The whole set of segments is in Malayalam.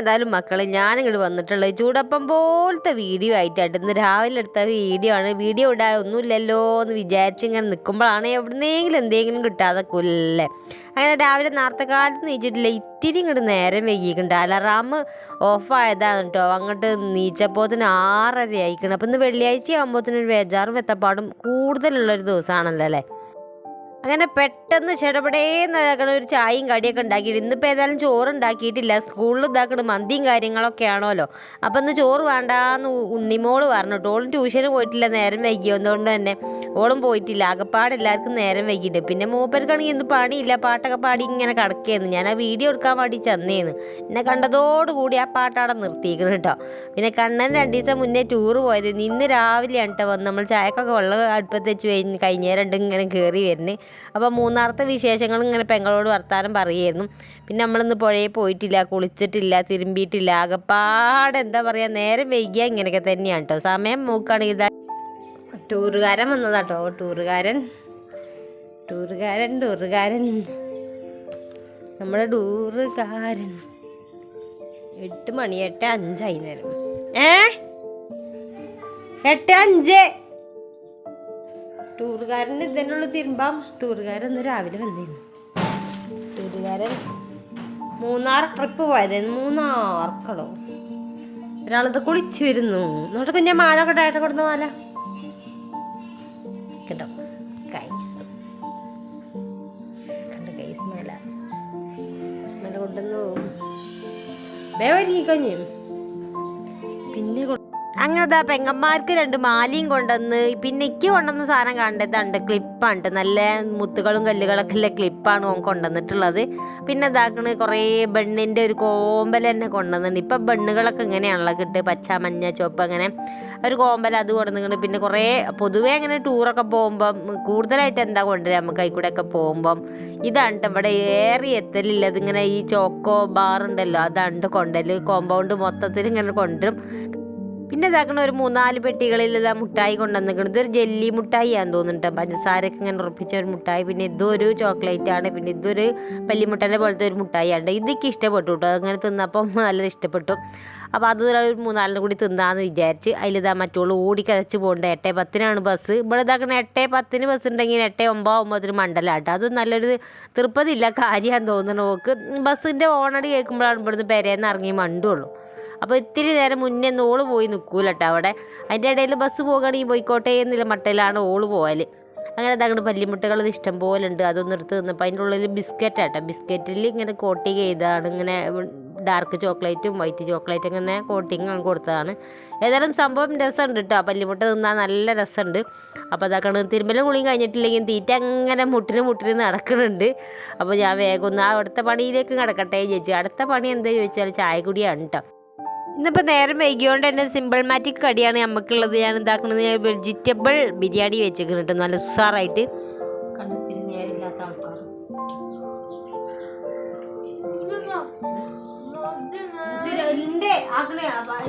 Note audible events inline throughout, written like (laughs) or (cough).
ഏതായാലും മക്കളെ ഞാനിങ്ങോട്ട് വന്നിട്ടുള്ളത് ചൂടപ്പം പോലത്തെ വീഡിയോ ആയിട്ടായിട്ട് ഇന്ന് രാവിലെ എടുത്ത വീഡിയോ ആണ്. വീഡിയോ ഇടാൻ ഒന്നുമില്ലല്ലോ എന്ന് വിചാരിച്ച് ഇങ്ങനെ നിൽക്കുമ്പോഴാണ് എവിടുന്നെങ്കിലും എന്തെങ്കിലും കിട്ടാതെ കൊല്ലേ. അങ്ങനെ രാവിലെ നേരത്തെ കാലത്ത് നീച്ചിട്ടില്ല. ഇത്തിരി ഇങ്ങോട്ട് നേരം വൈകിയിട്ടുണ്ട്. അലറാം ഓഫായതാണ് കേട്ടോ അങ്ങോട്ട് നീച്ചപ്പോത്തിന് ആറര ആയിക്കണം അപ്പം ഇന്ന് വെള്ളിയാഴ്ച ആകുമ്പോഴത്തേനും ഒരു ബേജാറും വെത്തപ്പാടും കൂടുതലുള്ളൊരു ദിവസമാണല്ലോ അല്ലേ? അങ്ങനെ പെട്ടെന്ന് ചെടപടേന്ന് ഒരു ചായയും കടിയൊക്കെ ഉണ്ടാക്കിയിട്ട് ഇന്നിപ്പോൾ ഏതായാലും ചോറ് ഉണ്ടാക്കിയിട്ടില്ല സ്കൂളിൽ ഇതാക്കണ മന്തിയും കാര്യങ്ങളൊക്കെ ആണല്ലോ അപ്പം ഇന്ന് ചോറ് വേണ്ടാന്ന് ഉണ്ണിമോൾ പറഞ്ഞു കേട്ടോ ഓളും ട്യൂഷന് പോയിട്ടില്ല. നേരം വൈകിയതുകൊണ്ട് തന്നെ ഓളും പോയിട്ടില്ല. അകപ്പാട് എല്ലാവർക്കും നേരം വൈകിട്ട്. പിന്നെ മൂപ്പർക്കാണെങ്കിൽ ഇന്ന് പണിയില്ല. പാട്ടൊക്കെ പാടി ഇങ്ങനെ കിടക്കുകയായിരുന്നു ഞാൻ ആ വീഡിയോ എടുക്കാൻ വേണ്ടി ചെന്നേന്ന്. എന്നെ കണ്ടതോടുകൂടി ആ പാട്ടവിടെ നിർത്തിയിരിക്കണം കേട്ടോ പിന്നെ കണ്ണൻ രണ്ട് ദിവസം മുന്നേ ടൂർ പോയത്. ഇന്ന് രാവിലെയാണ് കേട്ടോ വന്ന് നമ്മൾ ചായക്കൊക്കെ വെള്ളം അടുപ്പത്ത് വെച്ച് കഴിഞ്ഞ് കഴിഞ്ഞേരണ്ട് ഇങ്ങനെ കയറി വരുന്നത് അപ്പോൾ മൂന്നാമത്തെ വിശേഷങ്ങൾ ഇങ്ങനെ പെങ്ങളോട് വർത്താനം പറയുമായിരുന്നു പിന്നെ നമ്മളിന്ന് പുഴയിൽ പോയിട്ടില്ല കുളിച്ചിട്ടില്ല തിരുമ്പിയിട്ടില്ല ആകെപ്പാടെ എന്താ പറയുക നേരം വൈകിയാൽ ഇങ്ങനെയൊക്കെ തന്നെയാണ് കേട്ടോ സമയം നോക്കുകയാണെങ്കിൽ ഇതാ ടൂറുകാരൻ വന്നതാട്ടോ ടൂറുകാരൻ. ടൂറുകാരൻ ടൂറുകാരൻ. നമ്മുടെ ടൂറുകാരൻ. എട്ട് മണി എട്ട് അഞ്ചായി നേരം. ഏ? എട്ട് അഞ്ച്. ടൂറുകാരൻ ഇതിനുള്ള തിരുമ്പാം. ടൂറുകാരൻ ഇന്ന് രാവിലെ വന്നിരുന്നു ടൂറുകാരൻ മൂന്നാർ ട്രിപ്പ് പോയതായിരുന്നു മൂന്നാർക്കളോ. ഒരാളത് കുളിച്ചു വരുന്നു. എന്നിട്ട് കുഞ്ഞ മാല കൊണ്ടായിട്ട് കൊടുത്ത മാല? കേട്ടോ കൈസ് കണ്ട കൈസ് മാല? മാല കൊണ്ടുവന്നു. വേവരിക്കും കൊഞ്ഞു. പിന്നെ അങ്ങനെ ദാ പെങ്ങന്മാർക്ക് രണ്ട് മാലിയും കൊണ്ടുവന്ന് പിന്നെ എനിക്ക് കൊണ്ടുവന്ന സാധനം കണ്ടതുണ്ട് ക്ലിപ്പാണ് നല്ല മുത്തുകളും കല്ലുകളൊക്കെ ഉള്ള ക്ലിപ്പാണ് ഓൻ കൊണ്ടുവന്നിട്ടുള്ളത്. പിന്നെ ഇതാക്കണ് കുറേ ബണ്ണിന്റെ ഒരു കോമ്പൽ തന്നെ കൊണ്ടുവന്നിട്ടുണ്ട്. ഇപ്പം ബണ്ണുകളൊക്കെ ഇങ്ങനെയാണല്ലോ കിട്ടുക. പച്ച മഞ്ഞ ചുവപ്പ് അങ്ങനെ ഒരു കോമ്പൽ അത് കൊണ്ടുവന്നിട്ടുണ്ട്. പിന്നെ കുറേ പൊതുവേ അങ്ങനെ ടൂറൊക്കെ പോകുമ്പം കൂടുതലായിട്ട് എന്താ കൊണ്ടുവരിക? നമുക്ക് അതിൽക്കൂടെയൊക്കെ പോകുമ്പം ഇതാണ് ഇവിടെ ഏറി എത്തലില്ല ഇതിങ്ങനെ ഈ ചോക്കോ ബാർ ഉണ്ടല്ലോ അതാണ് കൊണ്ടൽ. കോമ്പൗണ്ട് മൊത്തത്തിൽ ഇങ്ങനെ കൊണ്ടുവരും. പിന്നെ ഇതാക്കണ ഒരു മൂന്നാൽ പെട്ടികളിൽ ഇതാ മുട്ടായി കൊണ്ടുവന്നിരിക്കണം ഇതൊരു ജെല്ലി മുട്ടായി ആണെന്ന് തോന്നുന്നുണ്ട്. പഞ്ചസാരയൊക്കെ ഇങ്ങനെ ഉറപ്പിച്ച ഒരു മുട്ടായി. പിന്നെ ഇതൊരു ചോക്ലേറ്റ് ആണ്. പിന്നെ ഇതൊരു പല്ലിമുട്ടന്റെ പോലത്തെ ഒരു മുട്ടായി ആണ് ഇതൊക്കെ ഇഷ്ടപ്പെട്ടു കേട്ടോ അങ്ങനെ തിന്നപ്പം നല്ലത് ഇഷ്ടപ്പെട്ടു. അപ്പോൾ അത് ഒരു മൂന്നാലിനും കൂടി തിന്നാന്ന് വിചാരിച്ച് അതിലിതാ മറ്റുള്ള ഓടി കതച്ച് പോകേണ്ടത് എട്ടേ പത്തിനാണ് ബസ് ഇവിടെ ഇതാക്കണ എട്ടേ പത്തിന് ബസ് ഉണ്ടെങ്കിൽ എട്ടേ ഒമ്പത് ഒമ്പതിന് മണ്ഡലമാട്ടോ അതും നല്ലൊരു തൃപ്പതില്ല കാര്യമാണെന്ന് തോന്നുന്നു. നോക്ക് ബസ്സിന്റെ ഓണടി കേൾക്കുമ്പോഴാണ് ഇവിടുന്ന് പെരേന്ന് ഇറങ്ങി മണ്ടുള്ളൂ. അപ്പോൾ ഇത്തിരി നേരം മുന്നേ ഒന്ന് ഓൾ പോയി നിൽക്കൂല കേട്ടോ അവിടെ. അതിന്റെ ഇടയിൽ ബസ് പോകുകയാണെങ്കിൽ പോയിക്കോട്ടെ എന്നുള്ള മട്ടയിലാണ് ഓൾ പോകൽ അങ്ങനെ അതങ്ങോട്ട് പല്ലിമുട്ടകൾ ഇഷ്ടം പോലെ ഉണ്ട്. അതൊന്നും എടുത്ത് തിന്നപ്പോൾ അതിന്റെ ഉള്ളിൽ ബിസ്ക്കറ്റ് ആട്ടോ ബിസ്ക്കറ്റിൽ ഇങ്ങനെ കോട്ടിങ് ചെയ്തതാണ് ഇങ്ങനെ ഡാർക്ക് ചോക്ലേറ്റും വൈറ്റ് ചോക്ലേറ്റും ഇങ്ങനെ കോട്ടിങ് കൊടുത്തതാണ്. ഏതായാലും സംഭവം രസമുണ്ട് കേട്ടോ. പല്ലിമുട്ട തിന്നാൽ നല്ല രസമുണ്ട്. അപ്പോൾ അതാക്കണ് തിരുമ്പലും കുളിയും കഴിഞ്ഞിട്ടില്ലെങ്കിൽ തീറ്റ അങ്ങനെ മുട്ടിന് മുട്ടിന് നടക്കുന്നുണ്ട്. അപ്പോൾ ഞാൻ വേഗം ഒന്ന് ആ അടുത്ത പണിയിലേക്ക് കിടക്കട്ടെ ചോദിച്ചു അടുത്ത പണി എന്താ ചോദിച്ചാൽ ചായ കുടിയാണ് കേട്ടോ. ഇന്നിപ്പോൾ നേരം വൈകിയോണ്ട് തന്നെ സിമ്പിൾ മാറ്റിക് കടിയാണ് നമുക്കുള്ളത് ഞാൻ ഇതാക്കുന്നത് വെജിറ്റബിൾ ബിരിയാണി വെച്ചേക്കുന്നുണ്ട് നല്ല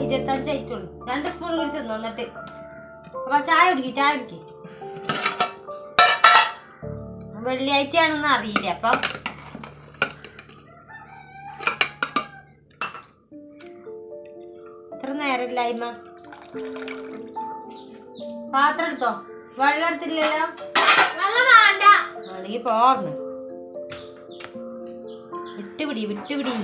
ഇരുപത്തഞ്ചായിട്ടുള്ളൂ രണ്ട് ചായ കുടിക്കും ചായ കുടിക്കും. വെള്ളിയാഴ്ചയാണെന്ന് അറിയില്ല. അപ്പം ഇത്ര ലൈമ പാത്രം എടുത്തോ? വെള്ളം എടുത്തില്ലല്ലോ ആണെങ്കിൽ പോർന്ന്. വിട്ടുപിടി വിട്ടുപിടി.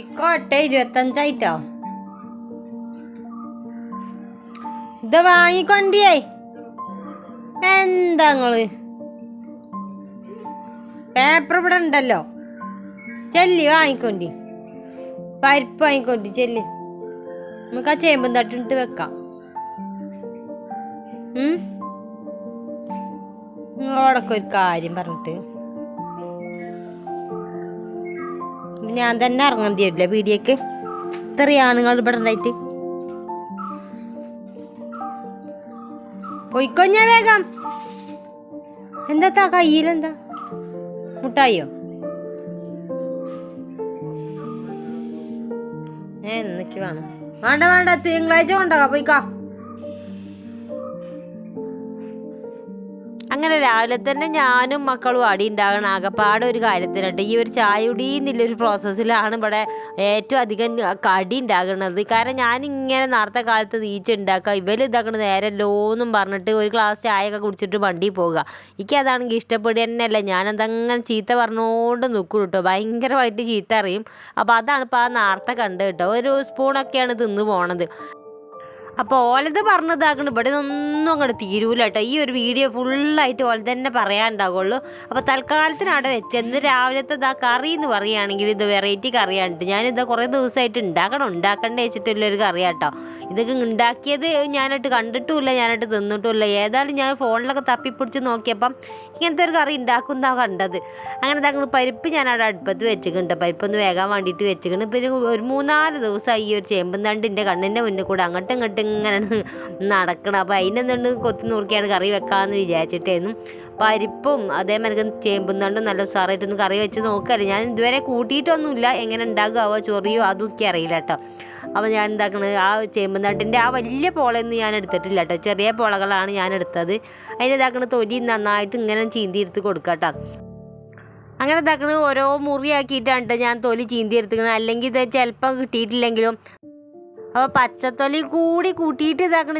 ഇക്കോട്ടെ ഇരുപത്തഞ്ചായിട്ടോ? ഇത് വാങ്ങിക്കൊണ്ടിയേ. എന്താ നിങ്ങൾ പേപ്പർ ഇവിടെ ഉണ്ടല്ലോ. ചെല്ലി വാങ്ങിക്കൊണ്ടി. പരിപ്പ് വാങ്ങിക്കൊണ്ടി ചെല്ലി. നമുക്ക് ആ ചേമ്പും തട്ടിട്ട് വെക്കാം? നിങ്ങളോടൊക്കെ ഒരു കാര്യം പറഞ്ഞിട്ട്. ഞാൻ തന്നെ ഇറങ്ങാൻ തീരില്ല വീഡിയോക്ക് ഇത്രയാണ് നിങ്ങൾ ഇവിടെ ഉണ്ടായിട്ട്. പോയിക്കൊഞ്ഞ വേഗം. എന്താ കയ്യിലെന്താ? മുട്ടായിയോ ഏ എന്നൊക്കെ വേണം. വേണ്ട വേണ്ട തിങ്കളാഴ്ച കൊണ്ടാക്കാം പോയിക്കോ. അങ്ങനെ രാവിലെ തന്നെ ഞാനും മക്കളും അടി ഉണ്ടാകണം ആകപ്പാടെ ഒരു കാര്യത്തിനുണ്ട് ഈ ഒരു ചായ ഒരു പ്രോസസ്സിലാണ് ഇവിടെ ഏറ്റവും അധികം കടി ഉണ്ടാകുന്നത് കാരണം ഞാനിങ്ങനെ നേരത്തെ കാലത്ത് നീച്ച ഉണ്ടാക്കുക. ഇവർ ഇതാക്കണ നേരെ എന്നും പറഞ്ഞിട്ട് ഒരു ഗ്ലാസ് ചായ ഒക്കെ കുടിച്ചിട്ട് വണ്ടി പോകുക എനിക്ക് അതാണെങ്കിൽ ഇഷ്ടപ്പെടുക തന്നെയല്ല. ഞാനതങ്ങനെ ചീത്ത പറഞ്ഞുകൊണ്ട് നിൽക്കും കേട്ടോ ഭയങ്കരമായിട്ട് ചീത്ത അറിയും അപ്പോൾ അതാണ് ഇപ്പോൾ ആ നേരത്തെ കണ്ടത് കേട്ടോ ഒരു സ്പൂണൊക്കെയാണ് തിന്ന് പോണത്. അപ്പോൾ ഓലത് പറഞ്ഞതാക്കണം ഇവിടെ ഒന്നും അങ്ങോട്ട് തീരൂല കേട്ടോ ഈ ഒരു വീഡിയോ ഫുള്ളായിട്ട് ഓല തന്നെ പറയാനുണ്ടാവുള്ളൂ. അപ്പോൾ തൽക്കാലത്തിന് അവിടെ വെച്ച് ഇന്ന് രാവിലത്തെ ഇതാ കറി എന്ന് പറയുകയാണെങ്കിൽ ഇത് വെറൈറ്റി കറിയാണ് ഞാനിത് കുറേ ദിവസമായിട്ട് ഉണ്ടാക്കണം. ഉണ്ടാക്കണ്ട വെച്ചിട്ടുള്ള ഒരു കറിയാണ് കേട്ടോ ഇതൊക്കെ ഉണ്ടാക്കിയത് ഞാനായിട്ട് കണ്ടിട്ടുമില്ല ഞാനായിട്ട് തിന്നിട്ടുമില്ല. ഏതായാലും ഞാൻ ഫോണിലൊക്കെ തപ്പിപ്പിടിച്ച് നോക്കിയപ്പം ഇങ്ങനത്തെ ഒരു കറി ഉണ്ടാക്കുന്നതാ കണ്ടത്. അങ്ങനെ തങ്ങൾ പരിപ്പ് ഞാൻ അവിടെ അടുപ്പത്ത് വെച്ചിട്ടുണ്ട്. പരിപ്പൊന്ന് വേകാൻ വേണ്ടിയിട്ട് വെച്ചിട്ടുണ്ട്. പിന്നെ ഒരു മൂന്നാൽ ദിവസമായി ഈ ഒരു ചേമ്പും തണ്ടിന്റെ കണ്ണിന്റെ മുന്നിൽ കൂടെ അങ്ങോട്ടും ഇങ്ങോട്ടും ഇങ്ങനെ നടക്കണം അപ്പോൾ അതിന്റെ എന്തുകൊണ്ട് കൊത്തി നുറുക്കിയാണ് കറി വെക്കാമെന്ന് വിചാരിച്ചിട്ടായിരുന്നു പരിപ്പും അതേമാതിരി ചേമ്പും തണ്ടും നല്ല ഉസാറായിട്ടൊന്ന് കറി വെച്ച് നോക്കല്ലേ ഞാൻ ഇതുവരെ കൂട്ടിയിട്ടൊന്നുമില്ല. എങ്ങനെ ഉണ്ടാകുമോ ചൊറിയോ അതൊക്കെ അറിയില്ല കേട്ടോ അപ്പോൾ ഞാൻ എന്താക്കണത് ആ ചേമ്പും തണ്ടിന്റെ ആ വലിയ പോളയൊന്നും ഞാൻ എടുത്തിട്ടില്ല കേട്ടോ ചെറിയ പോളകളാണ് ഞാൻ എടുത്തത്. അതിന്റെ ഇതാക്കണ തൊലി നന്നായിട്ട് ഇങ്ങനെ ചീന്തി എടുത്ത് കൊടുക്കാം കേട്ടോ അങ്ങനെ ഇതാക്കണത് ഓരോ മുറിയാക്കിയിട്ടാണ് ഞാൻ തൊലി ചീന്തി എടുത്തുക്കണത് അല്ലെങ്കിൽ ഇത് ചിലപ്പോൾ കിട്ടിയിട്ടില്ലെങ്കിലും അപ്പോൾ പച്ചത്തൊലി കൂടി കൂട്ടിയിട്ട് ഇതാക്കണ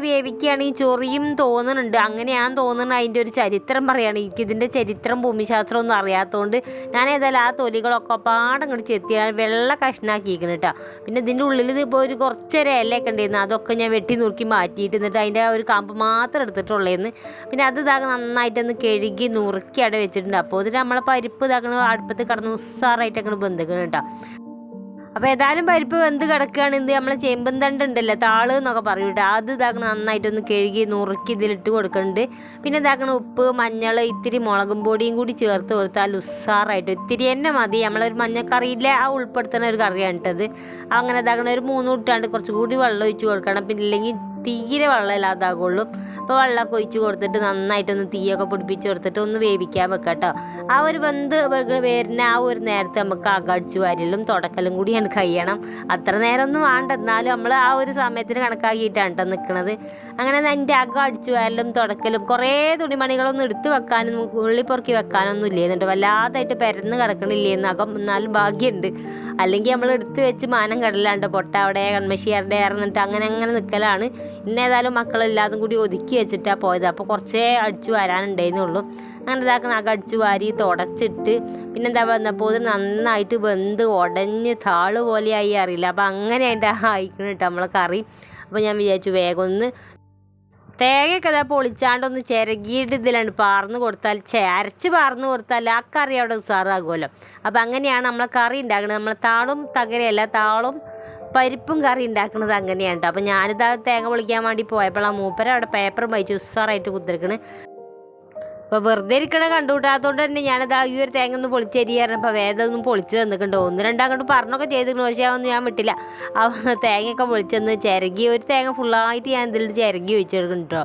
ഈ ചൊറിയും തോന്നുന്നുണ്ട് അങ്ങനെയാന്ന് തോന്നുന്നത് അതിന്റെ ഒരു ചരിത്രം പറയുകയാണ് എനിക്ക് ഇതിന്റെ ചരിത്രം ഭൂമിശാസ്ത്രം ഒന്നും അറിയാത്തതുകൊണ്ട് ഞാൻ ഏതായാലും ആ തൊലികളൊക്കെ പാടം ഇങ്ങോട്ട് ചെത്തി വെള്ള കഷ്ണാക്കിയിരിക്കണം കേട്ടോ. പിന്നെ ഇതിന്റെ ഉള്ളിൽ ഇതിപ്പോൾ ഒരു കുറച്ചൊരു ഇലയൊക്കെ ഉണ്ടായിരുന്നു. അതൊക്കെ ഞാൻ വെട്ടി നുറുക്കി മാറ്റിയിട്ട് എന്നിട്ട് അതിന്റെ ഒരു കാമ്പ് മാത്രം എടുത്തിട്ടുള്ളതെന്ന് പിന്നെ അത് ഇതാകെ നന്നായിട്ടൊന്ന് കഴുകി നുറുക്കി അവിടെ വെച്ചിട്ടുണ്ട്. അപ്പോൾ ഇതിന് നമ്മളെ പരിപ്പ് ഇതാക്കണ അടുപ്പത്ത് കിടന്ന് ഉസ്സാറായിട്ടൊക്കെ ബന്ധിക്കണം കേട്ടോ. അപ്പോൾ ഏതായാലും പരിപ്പ് വെന്ത് കിടക്കുകയാണ് ഇത് നമ്മളെ ചേമ്പൻ തണ്ട് ഉണ്ടല്ലോ താൾ എന്നൊക്കെ പറയും കേട്ടോ അത് ഇതാക്കണം നന്നായിട്ടൊന്ന് കഴുകി നുറുക്കി ഇതിലിട്ട് കൊടുക്കുന്നുണ്ട് പിന്നെ ഇതാക്കണം ഉപ്പ് മഞ്ഞൾ ഇത്തിരി മുളകും പൊടിയും കൂടി ചേർത്ത് കൊടുത്താൽ ഉസ്സാറായിട്ട് ഇത്തിരി തന്നെ മതി. നമ്മളൊരു മഞ്ഞക്കറിയിലെ ആ ഉൾപ്പെടുത്തുന്ന ഒരു കറിയാണ് കേട്ടത് അങ്ങനെ ഇതാക്കണം ഒരു മൂന്ന് കുട്ടിയാണ്ട് കുറച്ചുകൂടി വെള്ളം ഒഴിച്ച് കൊടുക്കണം. പിന്നെ ഇല്ലെങ്കിൽ തീരെ വെള്ളം ഇല്ലാതാകുള്ളൂ അപ്പോൾ വെള്ളമൊക്കെ ഒഴിച്ച് കൊടുത്തിട്ട് നന്നായിട്ടൊന്ന് തീയൊക്കെ പിടിപ്പിച്ച് കൊടുത്തിട്ട് ഒന്ന് വേവിക്കാൻ വെക്കാം കേട്ടോ. ആ ഒരു വെന്ത് വരുന്ന ആ ഒരു നേരത്തെ നമുക്ക് അകടിച്ചു വാരലും തുടക്കലും കൂടിയാണ് കഴിയണം. അത്ര നേരമൊന്നും വേണ്ട. എന്നാലും നമ്മൾ ആ ഒരു സമയത്തിന് കണക്കാക്കിയിട്ടാണ് കേട്ടോ നിൽക്കുന്നത് അങ്ങനെ എന്റെ അകം അടിച്ചു വാരലും തുടക്കലും കുറേ തുണിമണികളൊന്നും എടുത്ത് വെക്കാനും ഉള്ളി പൊറുക്കി വെക്കാനൊന്നും ഇല്ലേന്നുണ്ട്. വല്ലാതായിട്ട് പരന്ന് കിടക്കണില്ലേന്ന് അകം എന്നാലും ഭാഗ്യമുണ്ട് അല്ലെങ്കിൽ നമ്മൾ എടുത്ത് വെച്ച് മാനം കടലാണ്ട് പൊട്ട അവിടെ കൺമഷിയാരുടെ ഇറന്നിട്ട് അങ്ങനെ അങ്ങനെ നിൽക്കലാണ് ഇന്നേതായാലും മക്കളെല്ലാതും കൂടി ഒതുക്കി വെച്ചിട്ടാണ് പോയത്. അപ്പോൾ കുറച്ചേ അടിച്ചു വരാനുണ്ടായിരുന്നുള്ളൂ. അങ്ങനെ ഇതാക്കണം അകം അടിച്ചു വാരി തുടച്ചിട്ട് പിന്നെ എന്താ വന്നപ്പോൾ ഇത് നന്നായിട്ട് വെന്ത് ഉടഞ്ഞ് താൾ പോലെയായി അറിയില്ല. അപ്പോൾ അങ്ങനെ അതിന്റെ ആയിക്കണം കേട്ടോ നമ്മളെ കറി. അപ്പോൾ ഞാൻ വിചാരിച്ചു വേഗം ഒന്ന് തേങ്ങയൊക്കെ അതാ പൊളിച്ചാണ്ടൊന്ന് ചിരകിയിട്ട് ഇതിലാണ് പാർന്ന് കൊടുത്താൽ ചേരച്ച് പാർന്ന് കൊടുത്താൽ ആ കറി അവിടെ ഉസാറാകുമല്ലോ. അപ്പോൾ അങ്ങനെയാണ് നമ്മളെ കറി ഉണ്ടാക്കുന്നത് നമ്മളെ താളും തകരയല്ല താളും പരിപ്പും കറി ഉണ്ടാക്കുന്നത് അങ്ങനെയാണ് കേട്ടോ അപ്പം ഞാനിതാ തേങ്ങ പൊളിക്കാൻ വേണ്ടി പോയപ്പോൾ ആ മൂപ്പര അവിടെ പേപ്പർ വായിച്ച് ഉസാറായിട്ട് കുത്തിരിക്കണ്. അപ്പോൾ വെറുതെ ഇരിക്കണ കണ്ടുകൂട്ടാത്തതുകൊണ്ട് തന്നെ ഞാനത് ഈ ഒരു തേങ്ങ ഒന്ന് പൊളിച്ചരി പറഞ്ഞപ്പോൾ വേദം ഒന്നും പൊളിച്ച് തന്നിട്ടുണ്ടോ. ഒന്ന് രണ്ടങ്ങോട്ട് പറഞ്ഞൊക്കെ ചെയ്തിരുന്നു. പക്ഷേ അതൊന്നും ഞാൻ വിട്ടില്ല. ആ തേങ്ങയൊക്കെ പൊളിച്ചെന്ന് ചിരകി ഒരു തേങ്ങ ഫുള്ളായിട്ട് ഞാൻ ഇതിൽ ചിരകി വെച്ചെടുക്കുന്നുണ്ട്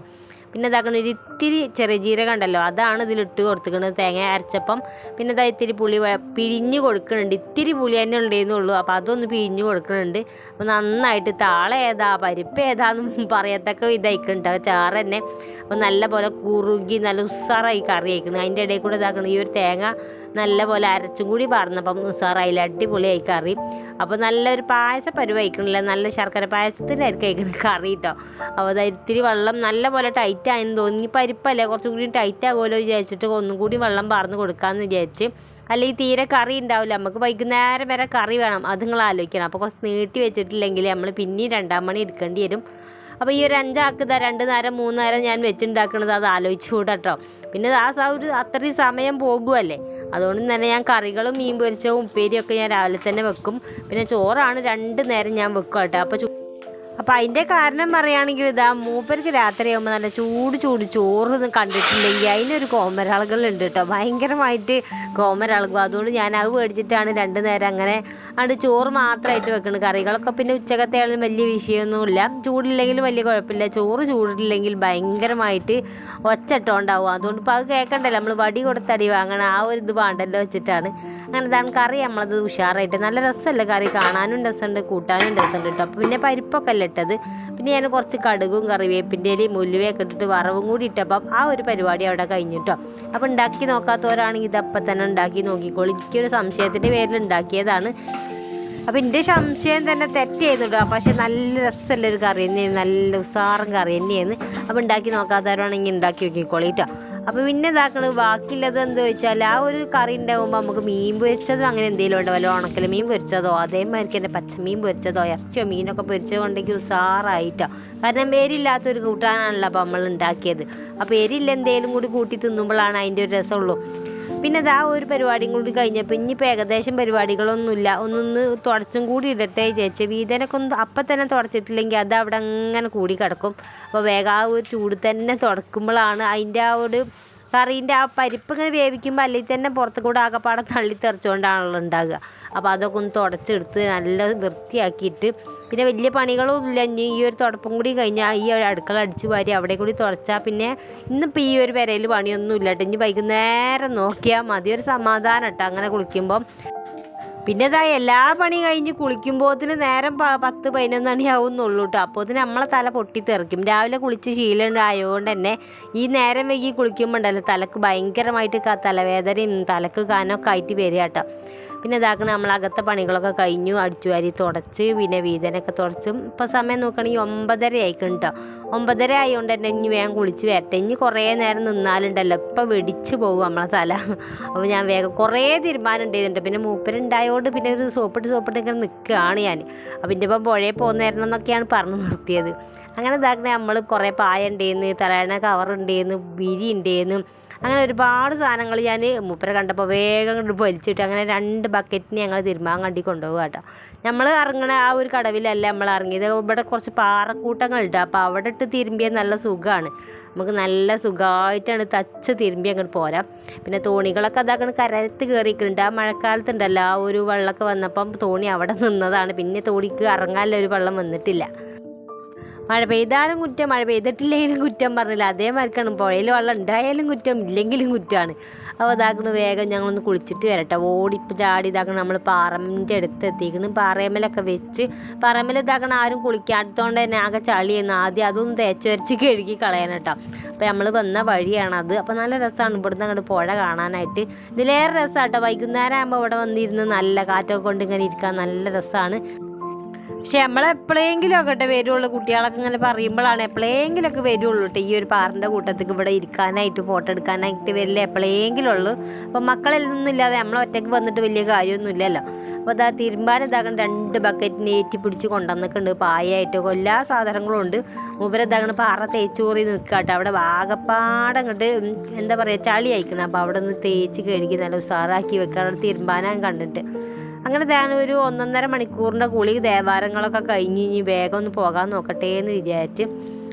പിന്നെ ഇതാക്കണ ഒരു ഇത്തിരി ചെറിയ ജീരകം ഉണ്ടല്ലോ അതാണ് ഇതിലിട്ട് കൊടുത്തിക്കണത് തേങ്ങ അരച്ചപ്പം. പിന്നെ ഇതാ ഇത്തിരി പുളി പിഴിഞ്ഞ് കൊടുക്കുന്നുണ്ട് ഇത്തിരി പുളി തന്നെ ഉണ്ടായിരുന്നുള്ളൂ അപ്പോൾ അതൊന്ന് പിഴിഞ്ഞ് കൊടുക്കുന്നുണ്ട് അപ്പോൾ നന്നായിട്ട് താള ഏതാ പരിപ്പ് ഏതാന്നും പറയത്തക്ക ഇതായിക്കുന്നുണ്ട് ചാറ് തന്നെ അപ്പോൾ നല്ലപോലെ കുറുകി നല്ല ഉസ്സാറായി കറി അയക്കണം അതിന്റെ ഇടയിൽ കൂടെ ഇതാക്കണം ഈ ഒരു തേങ്ങ നല്ല പോലെ അരച്ചും കൂടി പറഞ്ഞപ്പം ഉസാറായില്ല? അടിപൊളിയായി കറി. അപ്പോൾ നല്ലൊരു പായസ പരുവായിക്കണില്ല നല്ല ശർക്കര പായസത്തിലായിരിക്കും കഴിക്കണ കറി കേട്ടോ അപ്പോൾ അത് ഇത്തിരി വെള്ളം നല്ല പോലെ ടൈറ്റ് ആയെന്ന് തോന്നി പരിപ്പല്ലേ? കുറച്ചും കൂടി ടൈറ്റ് ആകുമല്ലോ വിചാരിച്ചിട്ട് ഒന്നും കൂടി വെള്ളം പാർന്ന് കൊടുക്കാമെന്ന് വിചാരിച്ച്. അല്ലെങ്കിൽ തീരെ കറി ഉണ്ടാവില്ല. നമുക്ക് വൈകുന്നേരം വരെ കറി വേണം. അത് നിങ്ങൾ ആലോചിക്കണം. അപ്പോൾ കുറച്ച് നീട്ടി വെച്ചിട്ടില്ലെങ്കിൽ നമ്മൾ പിന്നെയും രണ്ടാം മണി എടുക്കേണ്ടി വരും. അപ്പോൾ ഈ ഒരു അഞ്ചാക്ക് ഇതാ രണ്ട് നേരം മൂന്ന് നേരം ഞാൻ വെച്ചുണ്ടാക്കണത് അത് ആലോചിച്ചുകൂടാ കേട്ടോ പിന്നെ ആ ഒരു അത്രയും സമയം പോകുമല്ലേ അതുകൊണ്ട് തന്നെ ഞാൻ കറികളും മീൻ പൊരിച്ചതും ഉപ്പേരിയൊക്കെ ഞാൻ രാവിലെ തന്നെ വെക്കും. പിന്നെ ചോറാണ് രണ്ട് നേരം ഞാൻ വെക്കും കേട്ടോ അപ്പോൾ അപ്പം അതിന്റെ കാരണം പറയുകയാണെങ്കിൽ ഇതാ മൂപ്പർക്ക് രാത്രിയാകുമ്പോൾ നല്ല ചൂട് ചൂട് ചോറ് കണ്ടിട്ടില്ലെങ്കിൽ അതിനൊരു കോമരാളുകളുണ്ട് കേട്ടോ. ഭയങ്കരമായിട്ട് കോമരാളുകൾ. അതുകൊണ്ട് ഞാൻ അത് മേടിച്ചിട്ടാണ് രണ്ട് നേരം അങ്ങനെ അത് ചോറ് മാത്രമായിട്ട് വെക്കുന്നത് കറികളൊക്കെ പിന്നെ ഉച്ചക്കത്തെയാണെങ്കിലും വലിയ വിഷയമൊന്നുമില്ല ചൂടില്ലെങ്കിലും വലിയ കുഴപ്പമില്ല. ചോറ് ചൂടില്ലെങ്കിൽ ഭയങ്കരമായിട്ട് ഒച്ചട്ടോ ഉണ്ടാവും അതുകൊണ്ട് ഇപ്പോൾ അത് കേൾക്കണ്ടല്ലോ നമ്മൾ വടി കൊടുത്തടി വാങ്ങണം ആ ഒരു ഇത് വേണ്ടല്ലോ വെച്ചിട്ടാണ്. അങ്ങനെ ഇതാണ് കറി. നമ്മളത് ഉഷാറായിട്ട് നല്ല രസമല്ലേ കറി. കാണാനും രസമുണ്ട് കൂട്ടാനും രസമുണ്ട് കേട്ടോ. അപ്പോൾ പിന്നെ പരിപ്പൊക്കെ അല്ല ഇട്ടത്. പിന്നെ ഞാൻ കുറച്ച് കടുകും കറിവേപ്പിന്റെ ഇലയും മുല്ലുവയൊക്കെ ഇട്ടിട്ട് വറവും കൂടി ഇട്ടപ്പം ആ ഒരു പരിപാടി അവിടെ കഴിഞ്ഞിട്ടോ അപ്പോൾ ഉണ്ടാക്കി നോക്കാത്തവരാണെങ്കിൽ ഇതപ്പം തന്നെ ഉണ്ടാക്കി നോക്കിക്കോളൂ. എനിക്കൊരു സംശയത്തിന്റെ പേരിൽ ഉണ്ടാക്കിയതാണ്. അപ്പോൾ എന്റെ സംശയം തന്നെ തെറ്റായിരുന്നു പക്ഷെ നല്ല രസമുള്ള ഒരു കറി തന്നെയാണ്. നല്ല ഉസാറും കറി തന്നെയാണ്. അപ്പോൾ ഉണ്ടാക്കി നോക്കാത്തവരാണെങ്കിൽ ഉണ്ടാക്കി നോക്കിക്കോളൂ കേട്ടോ. അപ്പോൾ പിന്നെ ഇതാക്കൾ ബാക്കിയുള്ളത് എന്താ വെച്ചാൽ ആ ഒരു കറി ഉണ്ടാകുമ്പോൾ നമുക്ക് മീൻ പൊരിച്ചതോ അങ്ങനെ എന്തെങ്കിലും വല്ല ഉണക്കൽ മീൻ പൊരിച്ചതോ? അതേമാതിരിക്ക് തന്നെ പച്ചമീൻ പൊരിച്ചതോ? ഇറച്ചിയോ മീനൊക്കെ പൊരിച്ചതോ ഉണ്ടെങ്കിൽ ഉസാറായിട്ടോ? കാരണം എരില്ലാത്തൊരു കൂട്ടാനാണല്ലോ അപ്പോൾ നമ്മൾ ഉണ്ടാക്കിയത് അപ്പോൾ പേരില്ല എന്തെങ്കിലും കൂടി കൂട്ടി തിന്നുമ്പോഴാണ് അതിന്റെ ഒരു രസമുള്ളൂ. പിന്നെ അതാ ഒരു പരിപാടിയും കൂടി കഴിഞ്ഞപ്പോൾ ഇനിയിപ്പോൾ ഏകദേശം പരിപാടികളൊന്നുമില്ല. ഒന്നൊന്ന് തുടച്ചും കൂടി ഇടട്ടെ ചേച്ചി വീതനൊക്കെ ഒന്ന് അപ്പം തന്നെ തുടച്ചിട്ടില്ലെങ്കിൽ അത് അവിടെ അങ്ങനെ കൂടി കിടക്കും. അപ്പോൾ വേഗം ആ ഒരു ചൂട് തന്നെ തുടക്കുമ്പോഴാണ് അതിന്റെ ആ ഒരു കറീന്റെ ആ പരിപ്പ് ഇങ്ങനെ വേവിക്കുമ്പോൾ അല്ലെങ്കിൽ തന്നെ പുറത്തു കൂടെ ആകെപ്പാടെ തള്ളി തെറിച്ചുകൊണ്ടാണല്ലോ ഉണ്ടാകുക അപ്പോൾ അതൊക്കെ ഒന്ന് തുടച്ചെടുത്ത് നല്ല വൃത്തിയാക്കിയിട്ട് പിന്നെ വലിയ പണികളും ഇല്ല. ഇനി ഈ ഒരു തുടപ്പും കൂടി കഴിഞ്ഞാൽ ഈ ഒരു അടുക്കള അടിച്ചു വാരി അവിടെ കൂടി തുടച്ചാൽ പിന്നെ ഇന്നിപ്പോൾ ഈ ഒരു പെരയിൽ പണിയൊന്നും ഇല്ല കേട്ടോ. ഇനി വൈകുന്നേരം നോക്കിയാൽ മതി. ഒരു സമാധാനം കേട്ടോ. അങ്ങനെ കുളിക്കുമ്പം. പിന്നെ ഇതാ എല്ലാ പണി കഴിഞ്ഞ് കുളിക്കുമ്പോത്തിന് നേരം പത്ത് പതിനൊന്ന് മണിയാവുന്നുള്ളൂ കേട്ടോ അപ്പോത്തിന് നമ്മളെ തല പൊട്ടി തെറിക്കും രാവിലെ കുളിച്ച് ശീലം ആയതുകൊണ്ട് തന്നെ ഈ നേരം വൈകി കുളിക്കുമ്പോൾ ഉണ്ടല്ലോ തലക്ക് ഭയങ്കരമായിട്ട് തലവേദനയും തലക്ക് കാനൊക്കെ ആയിട്ട് വരിക കേട്ടോ പിന്നെ ഇതാക്കണ നമ്മൾ അകത്തെ പണികളൊക്കെ കഴിഞ്ഞു അടിച്ചു വാരി തുടച്ച് പിന്നെ വീതനൊക്കെ തുടച്ചും. ഇപ്പം സമയം നോക്കുകയാണെങ്കിൽ ഒമ്പതര ആയിക്കും കേട്ടോ ഒമ്പതര ആയതുകൊണ്ട് തന്നെ ഇനി വേഗം കുളിച്ച് വരട്ടെ. ഇനി കുറേ നേരം നിന്നാലുണ്ടല്ലോ ഇപ്പം വെടിച്ച് പോകും നമ്മളെ തല. അപ്പോൾ ഞാൻ വേഗം കുറേ തീരുമാനം ഉണ്ടായിരുന്നുണ്ട് പിന്നെ മൂപ്പരുണ്ടായതുകൊണ്ട് പിന്നെ ഒരു സോപ്പിട്ട് സോപ്പിട്ട് ഇങ്ങനെ നിൽക്കുകയാണ് ഞാൻ അപ്പം എന്റെ ഇപ്പം പുഴയിൽ പോകുന്നേരണം എന്നൊക്കെയാണ് പറഞ്ഞു നിർത്തിയത്. അങ്ങനെ ഇതാക്കണേ നമ്മൾ കുറേ പായ ഉണ്ടായിരുന്നു തലേണ കവർ ഉണ്ടായിരുന്നു വിരി ഉണ്ടായിരുന്നു അങ്ങനെ ഒരുപാട് സാധനങ്ങൾ ഞാൻ മൂപ്പരെ കണ്ടപ്പോൾ വേഗം കൊണ്ട് വലിച്ചിട്ട് അങ്ങനെ രണ്ട് ബക്കറ്റിന് ഞങ്ങൾ തിരുമാൻ കണ്ടി കൊണ്ടുപോകുക കേട്ടോ. നമ്മൾ ഇറങ്ങണ ആ ഒരു കടവിലല്ല നമ്മൾ ഇറങ്ങിയത്. ഇവിടെ കുറച്ച് പാറക്കൂട്ടങ്ങളുണ്ട്. അപ്പോൾ അവിടെ ഇട്ട് തിരുമ്പിയാൽ നല്ല സുഖമാണ്. നമുക്ക് നല്ല സുഖമായിട്ടാണ് തച്ച് തിരുമ്പി അങ്ങോട്ട് പോരാം. പിന്നെ തോണികളൊക്കെ അതാക്കണ കരത്ത് കയറിയിട്ടുണ്ട്. ആ മഴക്കാലത്തുണ്ടല്ലോ ആ ഒരു വെള്ളമൊക്കെ വന്നപ്പം തോണി അവിടെ നിന്നതാണ്. പിന്നെ തോണിക്ക് ഇറങ്ങാനുള്ള ഒരു വെള്ളം വന്നിട്ടില്ല. മഴ പെയ്താലും കുറ്റം മഴ പെയ്തിട്ടില്ലെങ്കിലും കുറ്റം പറഞ്ഞില്ല. അതേമാതിരിക്കാണ്. പുഴയിൽ വെള്ളം ഉണ്ടായാലും കുറ്റം ഇല്ലെങ്കിലും കുറ്റമാണ്. അപ്പോൾ ഇതാക്കണ വേഗം ഞങ്ങളൊന്ന് കുളിച്ചിട്ട് വരട്ടെ. ഓടിപ്പോൾ ചാടി ഇതാക്കണം നമ്മൾ പാറമ്മിന്റെ അടുത്ത് എത്തിക്കണം. പാറയമ്മലൊക്കെ വെച്ച് പാറയമ്മൽ ഇതാക്കണം ആരും കുളിക്കാത്തതുകൊണ്ട് തന്നെ ആകെ ചളിയെന്ന് ആദ്യം അതൊന്ന് തേച്ച് വരച്ച് കഴുകി കളയാൻ കേട്ടോ. അപ്പോൾ നമ്മൾ വന്ന വഴിയാണത് അപ്പോൾ നല്ല രസമാണ് ഇവിടുന്ന് അങ്ങോട്ട് പുഴ കാണാനായിട്ട്. ഇതിലേറെ രസമാട്ടോ വൈകുന്നേരം ആകുമ്പോൾ ഇവിടെ വന്നിരുന്ന് നല്ല കാറ്റൊക്കെ കൊണ്ട് ഇങ്ങനെ ഇരിക്കാൻ നല്ല രസമാണ് പക്ഷെ നമ്മളെപ്പോഴെങ്കിലും ഒക്കെ വരുള്ളൂ. കുട്ടികളൊക്കെ ഇങ്ങനെ പറയുമ്പോഴാണ് എപ്പോഴെങ്കിലും ഒക്കെ വരുള്ളൂ കേട്ടോ ഈ ഒരു പാറിന്റെ കൂട്ടത്തേക്ക് ഇവിടെ ഇരിക്കാനായിട്ട് ഫോട്ടോ എടുക്കാനായിട്ട് വരില്ല? എപ്പോഴെങ്കിലും ഉള്ളൂ. അപ്പോൾ മക്കളൊന്നും ഇല്ലാതെ നമ്മൾ ഒറ്റയ്ക്ക് വന്നിട്ട് വലിയ കാര്യമൊന്നും ഇല്ലല്ലോ. അപ്പോൾ അതാ തിരുമ്പാൻ ഇതാകണം രണ്ട് ബക്കറ്റ് നേറ്റി പിടിച്ച് കൊണ്ടുവന്നിട്ടുണ്ട്. പായായിട്ട് എല്ലാ സാധനങ്ങളും ഉണ്ട്. മൂപ്പരെന്താകണം പാറ തേച്ചൂറി നിൽക്കുക കേട്ടോ അവിടെ ആകപ്പാടെ അങ്ങോട്ട് എന്താ പറയുക ചളി അയക്കണം. അപ്പോൾ അവിടെ ഒന്ന് തേച്ച് കഴുകി നല്ല ഉഷാറാക്കി വെക്കുക അവിടെ തിരുമ്പാനാൻ കണ്ടിട്ട്. അങ്ങനെ ഞാൻ ഒരു ഒന്നൊന്നര മണിക്കൂറിന്റെ കുളി ദേവാരങ്ങളൊക്കെ കഴിഞ്ഞ് ഇനി വേഗം ഒന്ന് പോകാൻ നോക്കട്ടെ എന്ന് വിചാരിച്ച്.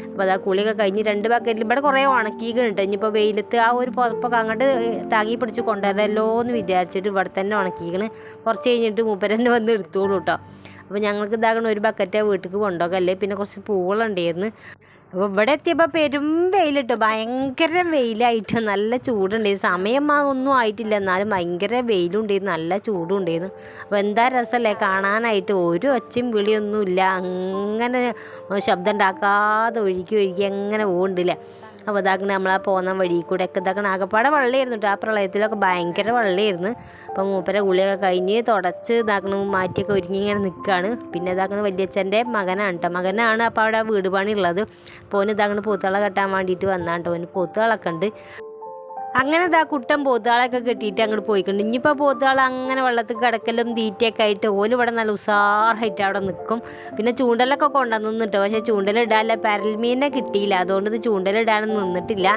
അപ്പോൾ അതാ കുളിയൊക്കെ കഴിഞ്ഞ് രണ്ട് ബക്കറ്റിൽ ഇവിടെ കുറേ ഉണക്കിയിട്ടുണ്ട്. ഇനിയിപ്പോൾ വെയിലത്ത് ആ ഒരു പുറപ്പൊക്കെ അങ്ങോട്ട് താങ്ങി പിടിച്ച് കൊണ്ടുവരല്ലോ എന്ന് വിചാരിച്ചിട്ട് ഇവിടെ തന്നെ ഉണക്കിക്കണ് കുറച്ച് കഴിഞ്ഞിട്ട് മൂപ്പരന്നെ വന്ന് എടുത്തോളൂ കേട്ടോ അപ്പോൾ ഞങ്ങൾക്ക് ഇതാകണം ഒരു ബക്കറ്റ് വീട്ടിലേക്ക് കൊണ്ടുപോകല്ലേ? പിന്നെ കുറച്ച് പൂകളുണ്ടായിരുന്നു അപ്പോൾ ഇവിടെ എത്തിയപ്പോൾ പെരും വെയിലിട്ടു ഭയങ്കര വെയിലായിട്ട് നല്ല ചൂടുണ്ട്. സമയം ഒന്നും ആയിട്ടില്ല. എന്നാലും ഭയങ്കര വെയിലുണ്ടായിരുന്നു നല്ല ചൂടും അപ്പോൾ എന്താ രസമല്ലേ കാണാനായിട്ട് ഒരു ഒച്ചയും വിളിയൊന്നുമില്ല. അങ്ങനെ ശബ്ദം ഉണ്ടാക്കാതെ ഒഴുകി ഒഴുകി അങ്ങനെ പോകുന്നുണ്ടല്ലേ അപ്പോൾ ഇതാക്കണ ആ പോകുന്ന വഴി കൂടെ ഒക്കെ ഇതാക്കണ ആകപ്പാടെ വെള്ളമായിരുന്നു കേട്ടോ ആ പ്രളയത്തിലൊക്കെ ഭയങ്കര വെള്ളമായിരുന്നു അപ്പോൾ മൂപ്പരെ ഗുളിയൊക്കെ കഴിഞ്ഞ് തുടച്ച് ഇതാക്കണ മാറ്റിയൊക്കെ ഒരുങ്ങി ഇങ്ങനെ നിൽക്കുകയാണ് പിന്നെ ഇതാക്കണ വലിയച്ഛന്റെ മകനാണ് കേട്ടോ മകനാണ് അപ്പോൾ അവിടെ വീട് പണി ഉള്ളത് അപ്പോൾ ഓന് ഇതാക്കണ പൂത്തുകള കെട്ടാൻ വേണ്ടിയിട്ട് വന്നാണ് കേട്ടോ ഓന് പൂത്തുകളൊക്കെ ഉണ്ട്. അങ്ങനെ ഇതാ കുട്ടൻ പോത്താളൊക്കെ കെട്ടിയിട്ട് അങ്ങോട്ട് പോയിക്കൊണ്ട് ഇനിയിപ്പോൾ പോത്താൾ അങ്ങനെ വെള്ളത്തിൽ കിടക്കലും തീറ്റയൊക്കെ ആയിട്ട് ഓൽ ഇവിടെ നല്ല ഉഷാറായിട്ട് അവിടെ നിൽക്കും പിന്നെ ചൂണ്ടലൊക്കെ കൊണ്ടുവന്നു കേട്ടോ പക്ഷേ ചൂണ്ടലിടാനുള്ള പരൽമീനെ കിട്ടിയില്ല. അതുകൊണ്ട് ഇത് ചൂണ്ടലിടാനൊന്നും നിന്നിട്ടില്ല.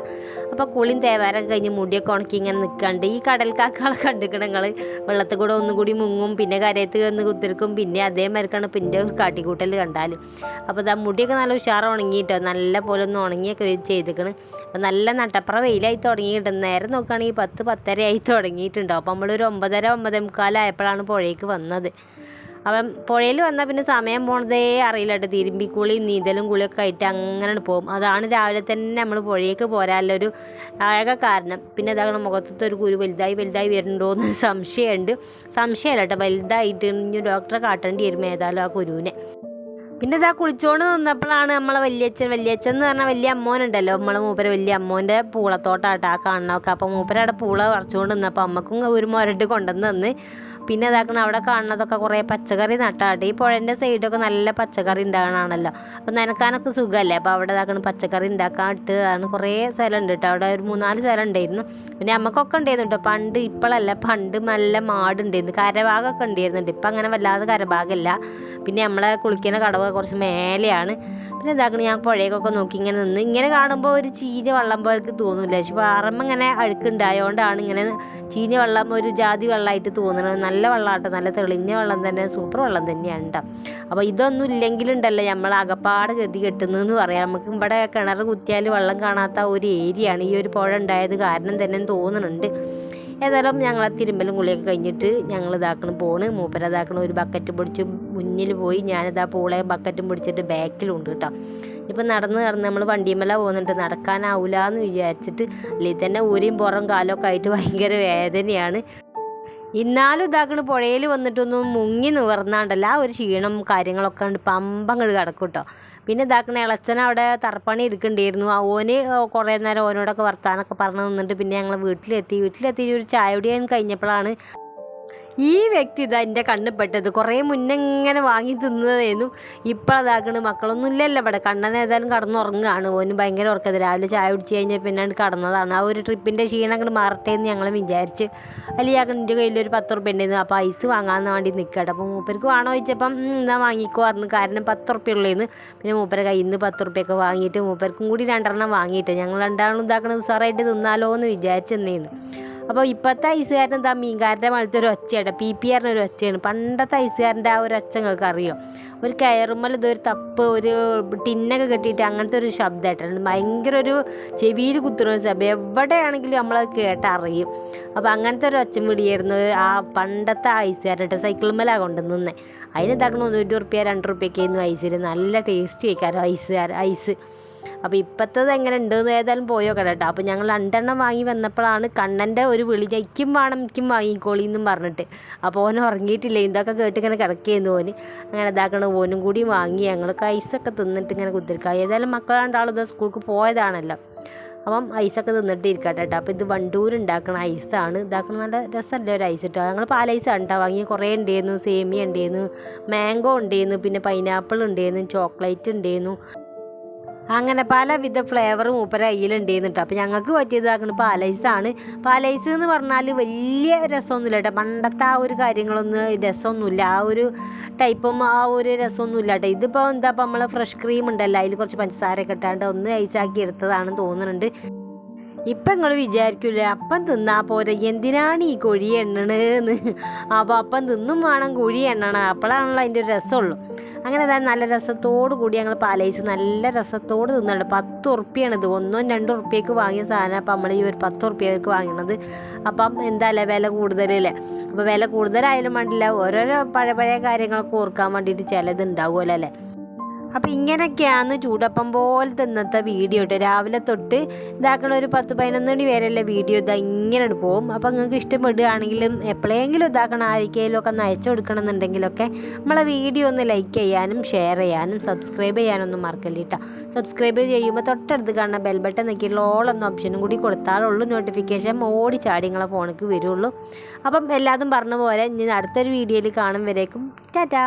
അപ്പോൾ കുളിയും തേവാരൊക്കെ കഴിഞ്ഞ് മുടിയൊക്കെ ഉണക്കി ഇങ്ങനെ നിൽക്കാണ്ട് ഈ കടൽക്കാക്കളെ കണ്ടിക്കണം നിങ്ങൾ വെള്ളത്തിൽ കൂടെ ഒന്നും കൂടി മുങ്ങും പിന്നെ കരയത്ത് കയറുന്ന കുത്തിരിക്കും പിന്നെ അതേമാതിരിക്കാണ് പിന്നെ കാട്ടിക്കൂട്ടൽ കണ്ടാൽ അപ്പോൾ ഇതാ മുടിയൊക്കെ നല്ല ഉഷാറ് ഉണങ്ങിയിട്ടോ നല്ല പോലെ ഒന്ന് ഉണങ്ങിയൊക്കെ ചെയ്തിക്കണ്. അപ്പോൾ നല്ല നട്ടപ്പുറ വെയിലായി തുടങ്ങിയിട്ട് നേരം നോക്കുകയാണെങ്കിൽ പത്ത് പത്തര ആയി തുടങ്ങിയിട്ടുണ്ടോ. അപ്പോൾ നമ്മളൊരു ഒമ്പതര ഒമ്പതേ മുക്കാലായപ്പോഴാണ് പുഴയ്ക്ക് വന്നത്. അവൻ പുഴയിൽ വന്നാൽ പിന്നെ സമയം പോണതേ അറിയില്ല കേട്ടോ. തിരുമ്പിക്കുളിയും നീന്തലും കുളിയൊക്കെ ആയിട്ട് അങ്ങനെ പോകും. അതാണ് രാവിലെ തന്നെ നമ്മൾ പുഴയൊക്കെ പോരാനുള്ള ഒരു ആകെ കാരണം. പിന്നെ അതാണ് മുഖത്തത്തെ ഒരു കുരു വലുതായി വലുതായി വരുന്നുണ്ടോ എന്ന് (laughs) സംശയമുണ്ട്. സംശയമല്ല കേട്ടോ. വലുതായിട്ട് ഡോക്ടറെ കാട്ടേണ്ടി വരും ഏതായാലും ആ കുരുവിനെ. പിന്നെ ഇതാ കുളിച്ചോണ്ട് നിന്നപ്പോഴാണ് നമ്മളെ വല്യച്ഛൻ വല്യച്ഛൻ എന്ന് പറഞ്ഞാൽ വലിയ അമ്മോനുണ്ടല്ലോ. നമ്മളെ മൂപ്പര് വലിയ അമ്മോന്റെ പൂളത്തോട്ടാട്ടാ കാണണമൊക്കെ അപ്പോൾ മൂപ്പരവിടെ പൂള പറിച്ചുകൊണ്ട് നിന്നപ്പോൾ അമ്മക്കും ഒരു മുരട്ട് കൊണ്ടുവന്ന് തന്ന്. പിന്നെ ഇതാക്കണം അവിടെ കാണുന്നതൊക്കെ കുറേ പച്ചക്കറി നട്ടാട്ടെ ഈ പുഴന്റെ സൈഡൊക്കെ നല്ല പച്ചക്കറി ഉണ്ടാകണമാണല്ലോ അപ്പോൾ നനക്കാനൊക്കെ സുഖമല്ലേ? അപ്പോൾ അവിടെ ഇതാക്കണം പച്ചക്കറി ഉണ്ടാക്കാൻ ആണ് കുറേ സ്ഥലം ഉണ്ട് കേട്ടോ. അവിടെ ഒരു മൂന്നാൽ സ്ഥലം ഉണ്ടായിരുന്നു. പിന്നെ നമുക്കൊക്കെ ഉണ്ടായിരുന്നു പണ്ട് ഇപ്പോഴല്ല പണ്ട് നല്ല മാടുണ്ടായിരുന്നു. കരഭാഗമൊക്കെ ഉണ്ടായിരുന്നുണ്ട്. ഇപ്പം അങ്ങനെ വല്ലാതെ കരഭാഗമില്ല. പിന്നെ നമ്മളെ കുളിക്കുന്ന കടവ് കുറച്ച് മേലെയാണ്. പിന്നെ ഇതാക്കണം ഞാൻ പുഴയൊക്കെ നോക്കി ഇങ്ങനെ നിന്ന് ഇങ്ങനെ കാണുമ്പോൾ ഒരു ചീഞ്ഞ വെള്ളം പോലെ തോന്നില്ല പക്ഷെ പാറമ്മ ഇങ്ങനെ അഴുക്കുണ്ടായതുകൊണ്ടാണ് ഇങ്ങനെ ചീഞ്ഞ വെള്ളം ഒരു ജാതി വെള്ളമായിട്ട് തോന്നുന്നത് നല്ല വെള്ളമാട്ടോ നല്ല തെളിഞ്ഞ വെള്ളം തന്നെ സൂപ്പർ വെള്ളം തന്നെയാണ് കേട്ടോ അപ്പോൾ ഇതൊന്നും ഇല്ലെങ്കിലുണ്ടല്ലോ നമ്മൾ അകപ്പാട് ഗതി കെട്ടുന്നതെന്ന് പറയാം. നമുക്ക് ഇവിടെ കിണർ കുത്തിയാൽ വെള്ളം കാണാത്ത ഒരു ഏരിയയാണ് ഈ ഒരു പുഴ ഉണ്ടായത് കാരണം തന്നെ തോന്നുന്നുണ്ട് ഏതായാലും ഞങ്ങൾ ആ തിരുമ്പലും കുളിയൊക്കെ കഴിഞ്ഞിട്ട് ഞങ്ങൾ ഇതാക്കണം പോണ്. മൂപ്പര ഇതാക്കണം ഒരു ബക്കറ്റ് പിടിച്ച് മുന്നിൽ പോയി. ഞാനിതാ പൂളെ ബക്കറ്റും പിടിച്ചിട്ട് ബാക്കിലുണ്ട് കേട്ടോ ഇപ്പം നടന്ന് നടന്ന് നമ്മൾ വണ്ടിമല പോകുന്നുണ്ട്. നടക്കാനാവില്ല എന്ന് വിചാരിച്ചിട്ട് അല്ലെങ്കിൽ തന്നെ ഊരിയും പുറം കാലമൊക്കെ ആയിട്ട് ഭയങ്കര വേദനയാണ്. ഇന്നാലും ഇതാക്കണ് പുഴയിൽ വന്നിട്ടൊന്നും മുങ്ങി നിവർന്നാണ്ടല്ല. ആ ഒരു ക്ഷീണം കാര്യങ്ങളൊക്കെ ഉണ്ട് പമ്പങ്ങട് കിടക്കും കേട്ടോ പിന്നെ ഇതാക്കണ ഇളച്ചൻ അവിടെ തറപ്പണി ഇരിക്കണ്ടായിരുന്നു ഓന് കുറേ നേരം ഓനോടൊക്കെ വർത്താനൊക്കെ പറഞ്ഞ് നിന്നിട്ട് പിന്നെ ഞങ്ങൾ വീട്ടിലെത്തി. വീട്ടിലെത്തി ഒരു ചായ കുടിയാൻ കഴിഞ്ഞപ്പോഴാണ് ഈ വ്യക്തി ഇതാ എന്റെ കണ്ണിൽ പെട്ടത്. കുറേ മുന്നേ ഇങ്ങനെ വാങ്ങി തിന്നതായിരുന്നു. ഇപ്പോൾ അതാക്കണ്. മക്കളൊന്നും ഇല്ലല്ലോ ഇവിടെ. കണ്ണൻ ഏതായാലും കടന്നുറങ്ങുകയാണ്. ഓന് ഭയങ്കര ഉറക്കത് രാവിലെ ചായ കുടിച്ച് കഴിഞ്ഞാൽ പിന്നെ കടന്നതാണ്. ആ ഒരു ട്രിപ്പിന്റെ ക്ഷീണം അങ്ങോട്ട് മാറട്ടെ എന്ന് ഞങ്ങൾ വിചാരിച്ച് അല്ലെങ്കിൽ എന്റെ കയ്യിൽ ഒരു പത്ത് ഉറുപ്പ്യ ഉണ്ടായിരുന്നു അപ്പോൾ ഐസ് വാങ്ങാൻ വേണ്ടി നിൽക്കട്ടെ അപ്പോൾ മൂപ്പർക്ക് വേണോ ചോദിച്ചപ്പം "ഉം, എന്നാ വാങ്ങിക്കോ പറഞ്ഞു കാരണം പത്ത് ഉറുപ്പ്യ ഉള്ളേന്ന്. പിന്നെ മൂപ്പരെ കയ്യിൽ നിന്ന് പത്ത് ഉറുപ്പ്യൊക്കെ വാങ്ങിയിട്ട് മൂപ്പർക്കും കൂടി രണ്ടെണ്ണം വാങ്ങിയിട്ട് ഞങ്ങൾ രണ്ടാളും ഇതാക്കണം ഉസാറായിട്ട് തിന്നാലോ എന്ന് വിചാരിച്ചെന്നേന്ന് അപ്പോൾ ഇപ്പോഴത്തെ ഐസുകാരൻ എന്താ മീൻകാരന്റെ മലത്തെ ഒരു ഒച്ചയാണ് പി പി ആറിന് ഒരു ഒച്ചയാണ്. പണ്ടത്തെ ഐസുകാരന്റെ ആ ഒരു ഒച്ച നിങ്ങൾക്ക് അറിയോ? ഒരു കയറുമ്മൽ ഇതൊരു തപ്പ് ഒരു ടിന്നൊക്കെ കെട്ടിയിട്ട് അങ്ങനത്തെ ഒരു ശബ്ദമായിട്ടാണ്. ഭയങ്കര ഒരു ചെവിയിൽ കുത്തുന്ന ഒരു ശബ്ദം. എവിടെയാണെങ്കിലും നമ്മളത് കേട്ടറിയും. അപ്പോൾ അങ്ങനത്തെ ഒരു ഒച്ചം വിളിയായിരുന്നു ആ പണ്ടത്തെ ഐസുകാരുടെ കൊണ്ടു കൊണ്ടുവന്നേ അതിന് ഇതാക്കണം ഒരു റുപ്യ രണ്ട് റുപ്യൊക്കെ ആയിരുന്നു ഐസിൽ. നല്ല ടേസ്റ്റ് വയ്ക്കാറ് ഐസുകാർ ഐസ്. അപ്പോൾ ഇപ്പോഴത്തത് എങ്ങനെ ഉണ്ട് ഏതായാലും പോയോ കേട്ടോ. അപ്പോൾ ഞങ്ങൾ രണ്ടെണ്ണം വാങ്ങി വന്നപ്പോഴാണ് കണ്ണന്റെ ഒരു വിളി ഇക്കും വേണം ഇക്കും വാങ്ങിക്കോളി എന്നും പറഞ്ഞിട്ട്. അപ്പോൾ ഓൻ ഉറങ്ങിയിട്ടില്ല? ഇതൊക്കെ കേട്ട് ഇങ്ങനെ കിടക്കുകയെന്ന് ഓന്. അങ്ങനെ ഇതാക്കണ ഓനും കൂടി വാങ്ങി. ഞങ്ങൾ ഐസൊക്കെ തിന്നിട്ട് ഇങ്ങനെ കുത്തിരിക്കുക ഏതായാലും മക്കൾ രണ്ടാളും ഇത് സ്കൂൾക്ക് പോയതാണല്ലോ. അപ്പം ഐസൊക്കെ തിന്നിട്ട് ഇരിക്കട്ടെ കേട്ടോ. അപ്പോൾ ഇത് വണ്ടൂർ ഉണ്ടാക്കണ ഐസാണ്. ഇതാക്കണ നല്ല രസമല്ലേ ഒരു ഐസ് കേട്ടോ ഞങ്ങൾ പാലൈസാണ് കേട്ടോ വാങ്ങിയ. കുറേ ഉണ്ടായിരുന്നു സേമിയ ഉണ്ടായിരുന്നു മാംഗോ ഉണ്ടായിരുന്നു പിന്നെ പൈനാപ്പിൾ ഉണ്ടായിരുന്നു ചോക്ലേറ്റ് ഉണ്ടായിരുന്നു അങ്ങനെ പലവിധ ഫ്ലേവറും മൂപ്പര കയ്യിലുണ്ടായിരുന്നു കേട്ടോ അപ്പോൾ ഞങ്ങൾക്ക് പറ്റിയതാക്കുന്നത് പാലൈസാണ്. പാലൈസ് എന്ന് പറഞ്ഞാൽ വലിയ രസമൊന്നുമില്ല കേട്ടോ പണ്ടത്തെ ആ ഒരു കാര്യങ്ങളൊന്നും രസമൊന്നുമില്ല ആ ഒരു ടൈപ്പും ആ ഒരു രസമൊന്നുമില്ല കേട്ടോ ഇതിപ്പോൾ എന്താ ഇപ്പോൾ നമ്മൾ ഫ്രഷ് ക്രീം ഉണ്ടല്ലോ. അതിൽ കുറച്ച് പഞ്ചസാരയൊക്കെ ഇട്ടാണ്ട് ഒന്ന് ഐസാക്കി എടുത്തതാണെന്ന് തോന്നുന്നുണ്ട്. ഇപ്പം നിങ്ങൾ വിചാരിക്കില്ലേ അപ്പം തിന്നാ പോരെ എന്തിനാണ് ഈ കുഴി എണ്ണണെന്ന് അപ്പോൾ അപ്പം തിന്നും വേണം കുഴി എണ്ണണം അപ്പോഴാണല്ലോ അതിന്റെ ഒരു രസമുള്ളൂ. അങ്ങനെ അതായത് നല്ല രസത്തോട് കൂടി ഞങ്ങൾ പാലൈസ് നല്ല രസത്തോട് തിന്നുന്നുണ്ട് പത്ത് ഇത്. ഒന്നോ രണ്ടോ ഉറുപ്പ്യക്ക് വാങ്ങിയ സാധനം അപ്പം നമ്മൾ ഈ ഒരു പത്ത് ഉറുപ്പ്യക്ക് വാങ്ങണത്. അപ്പം എന്തായാലും വില കൂടുതലല്ലേ അപ്പോൾ വില കൂടുതലായാലും വേണ്ടില്ല ഓരോരോ പഴയ പഴയ കാര്യങ്ങളൊക്കെ ഓർക്കാൻ വേണ്ടിയിട്ട് ചിലത് ഉണ്ടാവുമല്ലോ അല്ലേ? അപ്പോൾ ഇങ്ങനെയൊക്കെയാണ് ചൂടപ്പം പോലത്തെ ഇന്നത്തെ വീഡിയോ ഇട്ട് രാവിലെ തൊട്ട് ഇതാക്കണ ഒരു പത്ത് പതിനൊന്ന് മണി വരെയുള്ള വീഡിയോ ഇതാ ഇങ്ങനെ പോകും അപ്പോൾ നിങ്ങൾക്ക് ഇഷ്ടപ്പെടുകയാണെങ്കിലും എപ്പോഴെങ്കിലും ഇതാക്കണ ആയിരിക്കും ഒക്കെ ഒന്ന് അയച്ചു കൊടുക്കണമെന്നുണ്ടെങ്കിലൊക്കെ നമ്മളെ വീഡിയോ ഒന്ന് ലൈക്ക് ചെയ്യാനും ഷെയർ ചെയ്യാനും സബ്സ്ക്രൈബ് ചെയ്യാനൊന്നും മറക്കല്ല കേട്ടോ സബ്സ്ക്രൈബ് ചെയ്യുമ്പോൾ തൊട്ടടുത്ത് കാണുന്ന ബെൽ ബട്ടൺ നോക്കിയുള്ള ഓൾ എന്ന ഓപ്ഷനും കൂടി കൊടുത്താലുള്ളൂ നോട്ടിഫിക്കേഷൻ ഓടി ചാടി നിങ്ങളെ ഫോണിക്ക് വരുള്ളൂ. അപ്പം എല്ലാതും പറഞ്ഞ പോലെ ഇനി അടുത്തൊരു വീഡിയോയിൽ കാണും വരേക്കും. ടാറ്റാ.